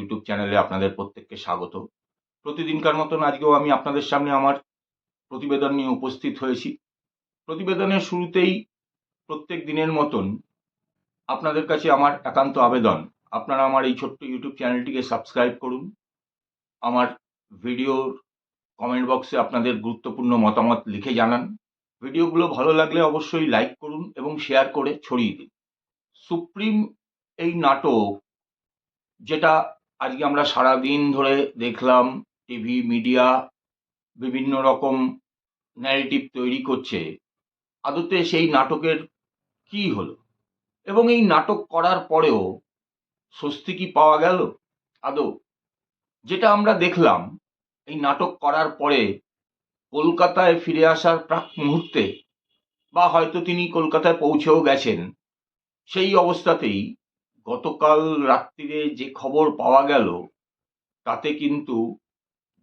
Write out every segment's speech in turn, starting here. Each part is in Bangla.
ইউটিউব চ্যানেলে আপনাদের প্রত্যেককে স্বাগত। প্রতিদিনকার মতন আজকেও আমি আপনাদের সামনে আমার প্রতিবেদন নিয়ে উপস্থিত হয়েছি। প্রতিবেদনের শুরুতেই প্রত্যেক দিনের মতন আপনাদের কাছে আমার একান্ত আবেদন। আপনারা আমার এই ছোট্ট ইউটিউব চ্যানেলটিকে সাবস্ক্রাইব করুন। আমার ভিডিওর কমেন্ট বক্সে আপনাদের গুরুত্বপূর্ণ মতামত লিখে জানান। ভিডিওগুলো ভালো লাগলে অবশ্যই লাইক করুন এবং শেয়ার করে ছড়িয়ে দিন। সুপ্রিম এই নাটক যেটা আজকে আমরা সারা দিন ধরে দেখলাম টিভি, মিডিয়া বিভিন্ন রকম ন্যারেটিভ তৈরি করছে। আদতে সেই নাটকের কি হলো? এবং এই নাটক করার পরেও স্বস্তি কি পাওয়া গেল? আদৌ? যেটা আমরা দেখলাম, এই নাটক করার পরে কলকাতায় ফিরে আসার প্রাক মুহূর্তে, বা হয়তো তিনি কলকাতায় পৌঁছেও গেছেন, সেই অবস্থাতেই গতকাল রাত্রিরে যে খবর পাওয়া গেল, তাতে কিন্তু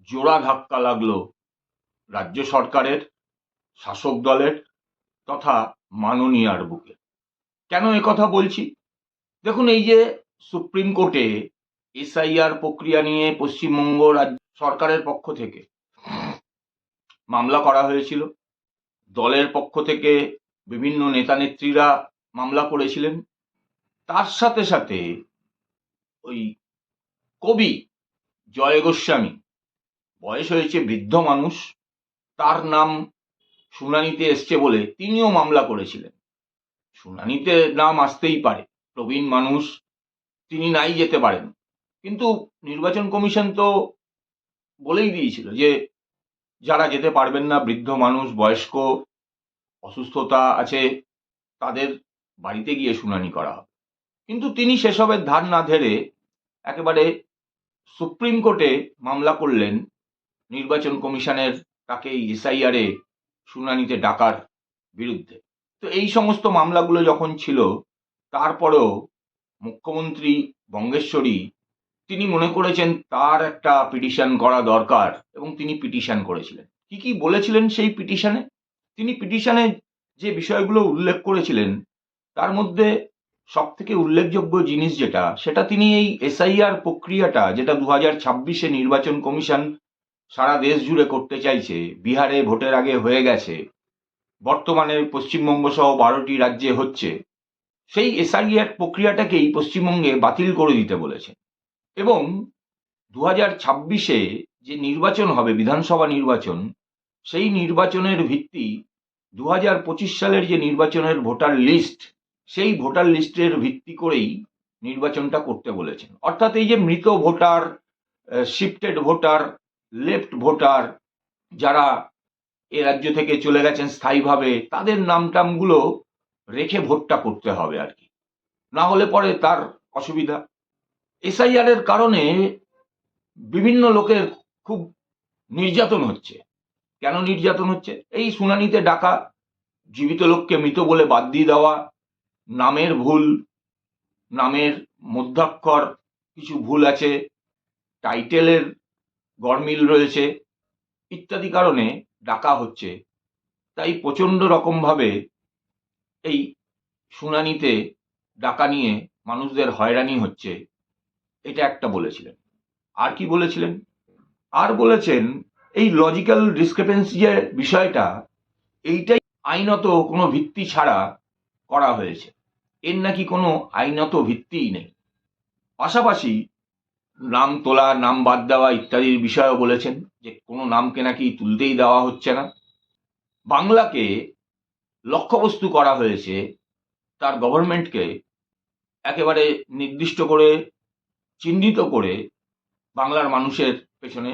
জোড়া ধাক্কা লাগল রাজ্য সরকারের, শাসক দলের তথা মাননীয়ার বুকে। কেন কথা বলছি? দেখুন, এই যে সুপ্রিম কোর্টে এসআইআর প্রক্রিয়া নিয়ে পশ্চিমবঙ্গ রাজ্য সরকারের পক্ষ থেকে মামলা করা হয়েছিল। দলের পক্ষ থেকে বিভিন্ন নেতা নেত্রীরা মামলা করেছিলেন। তার সাথে সাথে ওই কবি জয় গোস্বামী, বয়স হয়েছে বৃদ্ধ মানুষ, তার নাম শুনানিতে এসছে বলে তিনিও মামলা করেছিলেন। শুনানিতে নাম আসতেই পারে, প্রবীণ মানুষ, তিনি নাই যেতে পারেন। কিন্তু নির্বাচন কমিশন তো বলেই দিয়েছিল যে যারা যেতে পারবেন না, বৃদ্ধ মানুষ, বয়স্ক, অসুস্থতা আছে, তাদের বাড়িতে গিয়ে শুনানি করা হবে। কিন্তু তিনি সেসবের ধার না ধরে একেবারে সুপ্রিম কোর্টে মামলা করলেন। নির্বাচন কমিশনের তাকে এসআইআরে শুনানিতে ডাকার বিরুদ্ধে। তো এই সমস্ত মামলাগুলো যখন ছিল, তারপরেও মুখ্যমন্ত্রী বঙ্গেশ্বরী, তিনি মনে করেছেন তার একটা পিটিশন করা দরকার এবং তিনি পিটিশন করেছিলেন। কি কি বলেছিলেন সেই পিটিশনে? তিনি পিটিশনে যে বিষয়গুলো উল্লেখ করেছিলেন, তার মধ্যে সব থেকে উল্লেখযোগ্য জিনিস যেটা, সেটা তিনি এই এসআইআর প্রক্রিয়াটা, যেটা দু হাজার ছাব্বিশে নির্বাচন কমিশন সারা দেশ জুড়ে করতে চাইছে, বিহারে ভোটের আগে হয়ে গেছে, বর্তমানে পশ্চিমবঙ্গ সহ বারোটি রাজ্যে হচ্ছে, সেই এসআইআর প্রক্রিয়াটাকেই পশ্চিমবঙ্গে বাতিল করে দিতে বলেছে। এবং দু হাজার ছাব্বিশে যে নির্বাচন হবে, বিধানসভা নির্বাচন, সেই নির্বাচনের ভিত্তি দু হাজার পঁচিশ সালের যে নির্বাচনের ভোটার লিস্ট সেই ভোটার লিস্টের ভিত্তি করেই নির্বাচনটা করতে বলেছেন। অর্থাৎ এই যে মৃত voter shifted voter left voter যারা এ রাজ্য থেকে চলে গেছেন স্থায়ীভাবে, তাদের নাম টামগুলো রেখে ভোটটা করতে হবে আর কি। না হলে পরে তার অসুবিধা। এসআইআর এর কারণে বিভিন্ন লোকের খুব নির্যাতন হচ্ছে। কেন নির্যাতন হচ্ছে? এই শুনানিতে ডাকা জীবিত লোককে মৃত বলে বাদ দিয়ে দেওয়া নামের ভুল, নামের মধ্যাক্ষর, কিছু ভুল আছে, টাইটেলের গরমিল রয়েছে, ইত্যাদি কারণে ডাকা হচ্ছে। তাই প্রচণ্ড রকমভাবে এই শুনানিতে ডাকা নিয়ে মানুষদের হয়রানি হচ্ছে। এটা একটা বলেছিলেন। আর কি বলেছিলেন? আর বলেছেন, এই লজিক্যাল ডিসক্রিপেন্সি যে বিষয়টা, এইটাই আইনত কোনো ভিত্তি ছাড়া করা হয়েছে। এর নাকি কোনো আইনত ভিত্তিই নেই। পাশাপাশি নাম তোলা, নাম বাদ দেওয়া ইত্যাদির বিষয়েও বলেছেন যে কোনো নামকে নাকি তুলতেই দেওয়া হচ্ছে না। বাংলাকে লক্ষ্যবস্তু করা হয়েছে তার গভর্নমেন্টকে একেবারে নির্দিষ্ট করে, চিহ্নিত করে বাংলার মানুষের পেছনে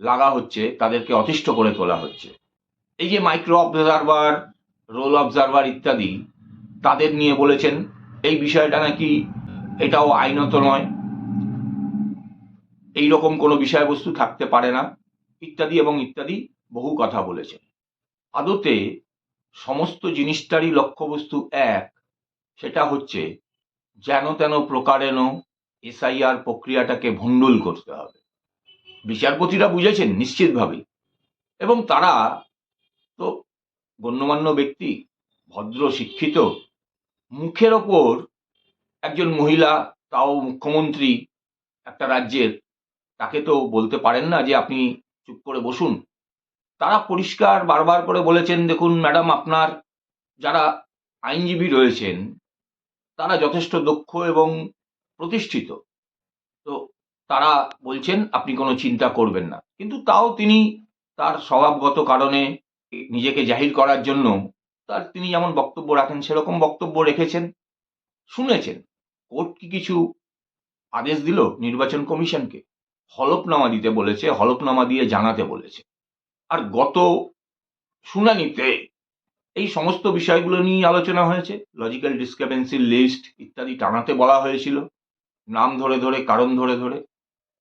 লাগা হচ্ছে, তাদেরকে অতিষ্ঠ করে তোলা হচ্ছে। এই যে মাইক্রো অবজারভার রোল অবজারভার ইত্যাদি তাদের নিয়ে বলেছেন, এই বিষয়টা নাকি এটাও আইনত নয়। এই রকম কোনো বিষয়বস্তু থাকতে পারে না। ইত্যাদি এবং ইত্যাদি বহু কথা বলেছেন। আদতে সমস্ত জিনিসটারই লক্ষ্যবস্তু এক, সেটা হচ্ছে যেন তেন প্রকারেণ এসআইআর প্রক্রিয়াটাকে ভণ্ডুল করতে হবে। বিচারপতিরা বুঝেছেন নিশ্চিতভাবেই এবং তারা তো গণ্যমান্য ব্যক্তি, ভদ্র, শিক্ষিত মুখের ওপর একজন মহিলা, তাও মুখ্যমন্ত্রী একটা রাজ্যের, তাকে তো বলতে পারেন না যে আপনি চুপ করে বসুন। তারা পরিষ্কার বারবার করে বলেছেন, দেখুন ম্যাডাম, আপনার যারা আইনজীবী রয়েছেন, তারা যথেষ্ট দক্ষ এবং প্রতিষ্ঠিত। তো তারা বলছেন, আপনি কোনো চিন্তা করবেন না। কিন্তু তাও তিনি তার স্বভাবগত কারণে নিজেকে জাহির করার জন্য তার তিনি যেমন বক্তব্য রাখেন, সেরকম বক্তব্য রেখেছেন, শুনেছেন। কোর্ট কি কিছু আদেশ দিল? নির্বাচন কমিশনকে হলফনামা দিতে বলেছে, হলফনামা দিয়ে জানাতে বলেছে। আর গত শুনানিতে এই সমস্ত বিষয়গুলো নিয়ে আলোচনা হয়েছে। লজিক্যাল ডিসক্রিপেন্সির লিস্ট ইত্যাদি টানাতে বলা হয়েছিল, নাম ধরে ধরে, কারণ ধরে ধরে।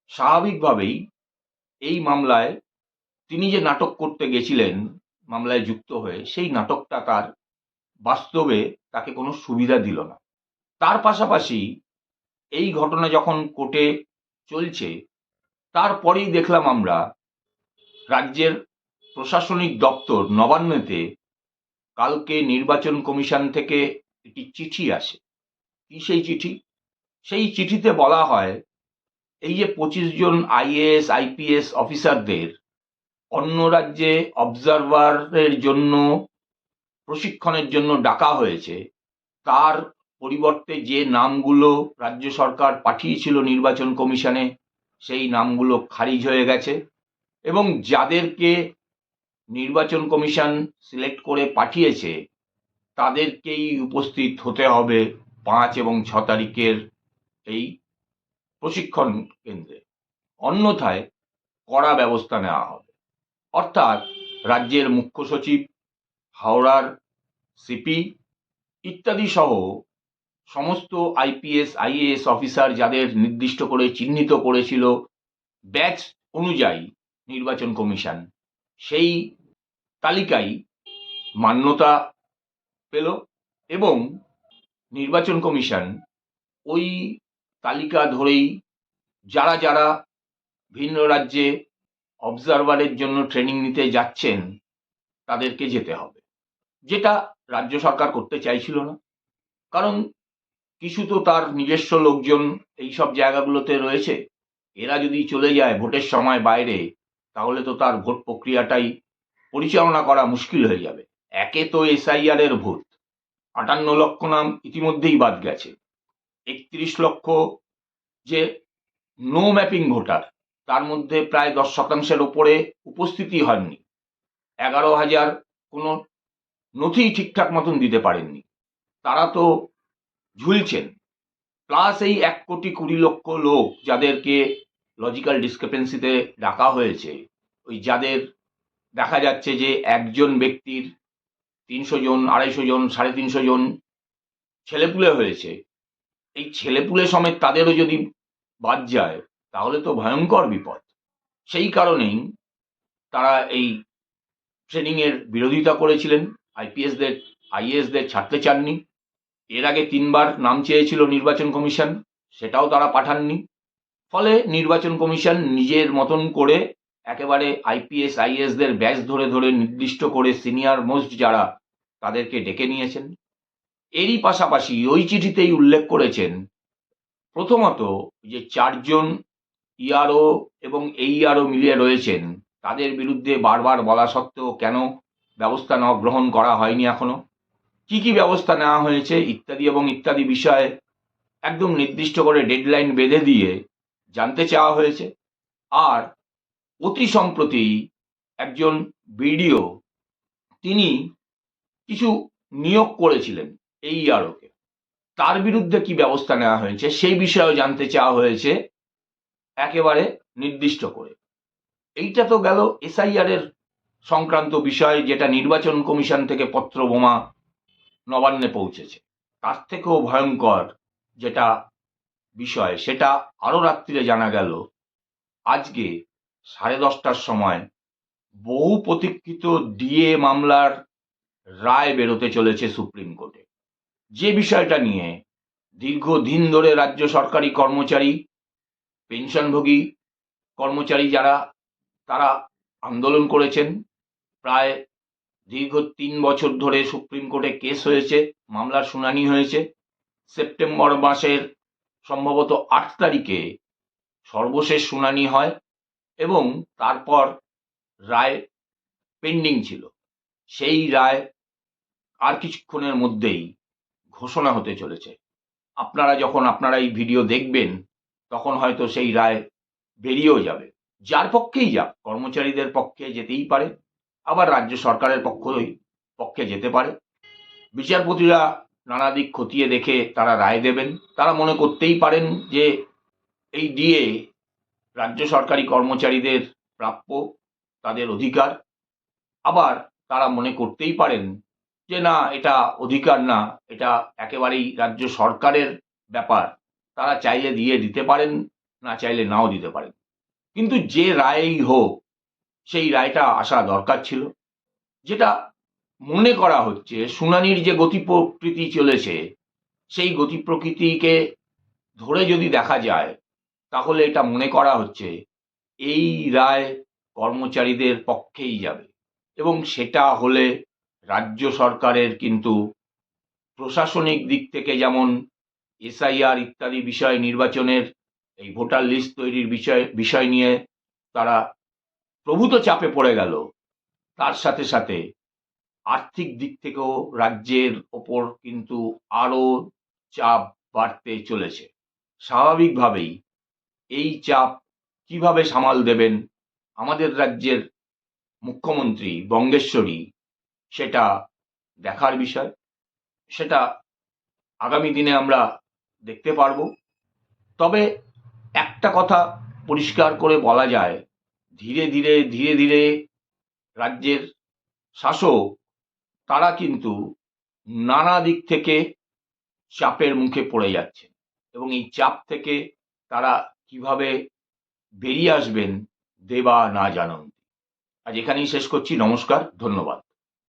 স্বাভাবিকভাবেই এই মামলায় তিনি যে নাটক করতে গেছিলেন মামলায় যুক্ত হয়ে সেই নাটকটা তার বাস্তবে তাকে কোনো সুবিধা দিল না। তার পাশাপাশি এই ঘটনা যখন কোর্টে চলছে, তারপরেই দেখলাম আমরা রাজ্যের প্রশাসনিক দপ্তর নবান্নতে কালকে নির্বাচন কমিশন থেকে একটি চিঠি আসে। কি সেই চিঠি? সেই চিঠিতে বলা হয়, এই যে পঁচিশ জন আইএএস, আইপিএস অফিসারদের অন্য রাজ্যে অবজারভারের জন্য, প্রশিক্ষণের জন্য ডাকা হয়েছে। তার পরিবর্তে যে নামগুলো রাজ্য সরকার পাঠিয়েছিল নির্বাচন কমিশনে, সেই নামগুলো খারিজ হয়ে গেছে এবং যাদেরকে নির্বাচন কমিশন সিলেক্ট করে পাঠিয়েছে, তাদেরকেই উপস্থিত হতে হবে পাঁচ এবং ছ তারিখের এই প্রশিক্ষণ কেন্দ্রে। অন্যথায় কড়া ব্যবস্থা নেওয়া হবে। অর্থাৎ রাজ্যের মুখ্য সচিব, হাওড়ার সিপি ইত্যাদি সহ সমস্ত আইপিএস আইএএস অফিসার যাদের নির্দিষ্ট করে চিহ্নিত করেছিল ব্যাচ অনুযায়ী নির্বাচন কমিশন, সেই তালিকাই মান্যতা পেল এবং নির্বাচন কমিশন ওই তালিকা ধরেই যারা যারা ভিন্ন রাজ্যে অবজারভারের জন্য ট্রেনিং নিতে যাচ্ছেন, তাদেরকে যেতে হবে। যেটা রাজ্য সরকার করতে চাইছিল না। কারণ কিছু তো তার নিজস্ব লোকজন এই সব জায়গাগুলোতে রয়েছে। এরা যদি চলে যায় ভোটের সময় বাইরে, তাহলে তো তার ভোট প্রক্রিয়াটাই পরিচালনা করা মুশকিল হয়ে যাবে। একে তো এসআইআর এর ভোট। আটান্ন লক্ষ নাম ইতিমধ্যেই বাদ গেছে। একত্রিশ লক্ষ যে নো ম্যাপিং ভোটার তার মধ্যে প্রায় দশ শতাংশের ওপরে উপস্থিতি হননি। এগারো হাজার কোনো নথি ঠিকঠাক মতন দিতে পারেননি। তারা তো ঝুলছেন। প্লাস এই এক কোটি কুড়ি লক্ষ লোক যাদেরকে লজিক্যাল ডিসক্রিপেন্সিতে ডাকা হয়েছে, ওই যাদের দেখা যাচ্ছে যে একজন ব্যক্তির তিনশো জন, আড়াইশো জন, সাড়ে তিনশো জন ছেলেপুলে হয়েছে। এই ছেলেপুলে সমেত তাদেরও যদি বাদ যায় তাহলে তো ভয়ঙ্কর বিপদ। সেই কারণেই তারা এই ট্রেনিংয়ের বিরোধিতা করেছিলেন। আইপিএসদের, আইএএসদের ছাড়তে চাননি। এর আগে তিনবার নাম চেয়েছিল নির্বাচন কমিশন, সেটাও তারা পাঠাননি। ফলে নির্বাচন কমিশন নিজের মতন করে একেবারে আইপিএস আইএসদের ব্যাচ ধরে ধরে নির্দিষ্ট করে সিনিয়র মোস্ট যারা তাদেরকে ডেকে নিয়েছেন। এরই পাশাপাশি ওই চিঠিতেই উল্লেখ করেছেন, প্রথমত যে চারজন ইআরও এবং এইআরও মিলিয়ে রয়েছেন। তাদের বিরুদ্ধে বারবার বলা সত্ত্বেও কেন ব্যবস্থা ন গ্রহণ করা হয়নি এখনও? কি কি ব্যবস্থা নেওয়া হয়েছে ইত্যাদি এবং ইত্যাদি বিষয়ে একদম নির্দিষ্ট করে ডেডলাইন বেঁধে দিয়ে জানতে চাওয়া হয়েছে। আর অতি সম্প্রতি একজন বিডিও, তিনি কিছু নিয়োগ করেছিলেন এই আরোকে তার বিরুদ্ধে কি ব্যবস্থা নেওয়া হয়েছে সেই বিষয়েও জানতে চাওয়া হয়েছে। একেবারে নির্দিষ্ট করে। এইটা তো গেল এসআইআর এর সংক্রান্ত বিষয় যেটা নির্বাচন কমিশন থেকে পত্র বোমা নবান্নে পৌঁছেছে। তার থেকেও ভয়ঙ্কর যেটা বিষয়, সেটা আরও রাত্রিরে জানা গেল। আজকে সাড়ে দশটার সময় বহু প্রতীক্ষিত ডিএ মামলার রায় বেরোতে চলেছে সুপ্রিম কোর্টে। যে বিষয়টা নিয়ে দীর্ঘদিন ধরে রাজ্য সরকারি কর্মচারী পেনশনভোগী কর্মচারী যারা, তারা আন্দোলন করেছেন। প্রায় দীর্ঘ তিন বছর ধরে সুপ্রিম কোর্টে কেস হয়েছে, মামলার শুনানি হয়েছে। সেপ্টেম্বর মাসের সম্ভবত আট তারিখে সর্বশেষ শুনানি হয় এবং তারপর রায় পেন্ডিং ছিল। সেই রায় আর কিছুক্ষণের মধ্যেই ঘোষণা হতে চলেছে। আপনারা যখন আপনারা এই ভিডিও দেখবেন তখন হয়তো সেই রায় বেরিয়েও যাবে। যার পক্ষেই যাক, কর্মচারীদের পক্ষে যেতেই পারে, আবার রাজ্য সরকারের পক্ষই, পক্ষে যেতে পারে। বিচারপতিরা নানা দিক খতিয়ে দেখে তারা রায় দেবেন। তারা মনে করতেই পারেন যে এই ডিএ রাজ্য সরকারি কর্মচারীদের প্রাপ্য, তাদের অধিকার। আবার তারা মনে করতেই পারেন যে না, এটা অধিকার না, এটা একেবারেই রাজ্য সরকারের ব্যাপার। তারা চাইলে দিয়ে দিতে পারেন, না চাইলে নাও দিতে পারেন। কিন্তু যে রায়ই হোক, সেই রায়টা আসা দরকার ছিল। যেটা মনে করা হচ্ছে, শুনানির যে গতি প্রকৃতি চলেছে, সেই গতি প্রকৃতিকে ধরে যদি দেখা যায়, তাহলে এটা মনে করা হচ্ছে, এই রায় কর্মচারীদের পক্ষেই যাবে। এবং সেটা হলে রাজ্য সরকারের কিন্তু প্রশাসনিক দিক থেকে যেমন এসআইআর ইত্যাদি বিষয় নির্বাচনের এই ভোটার লিস্ট তৈরির বিষয় বিষয় নিয়ে তারা প্রভূত চাপে পড়ে গেল। তার সাথে সাথে আর্থিক দিক থেকেও রাজ্যের ওপর কিন্তু আরও চাপ বাড়তে চলেছে। স্বাভাবিকভাবেই এই চাপ কীভাবে সামাল দেবেন আমাদের রাজ্যের মুখ্যমন্ত্রী বঙ্গেশ্বরী, সেটা দেখার বিষয়। সেটা আগামী দিনে আমরা দেখতে পারব। তবে একটা কথা পরিষ্কার করে বলা যায়, ধীরে ধীরে ধীরে ধীরে রাজ্যের শাসক, তারা কিন্তু নানা দিক থেকে চাপের মুখে পড়ে যাচ্ছে এবং এই চাপ থেকে তারা কীভাবে বেরিয়ে আসবেন দেবা না জানন আজ এখানেই শেষ করছি, নমস্কার, ধন্যবাদ।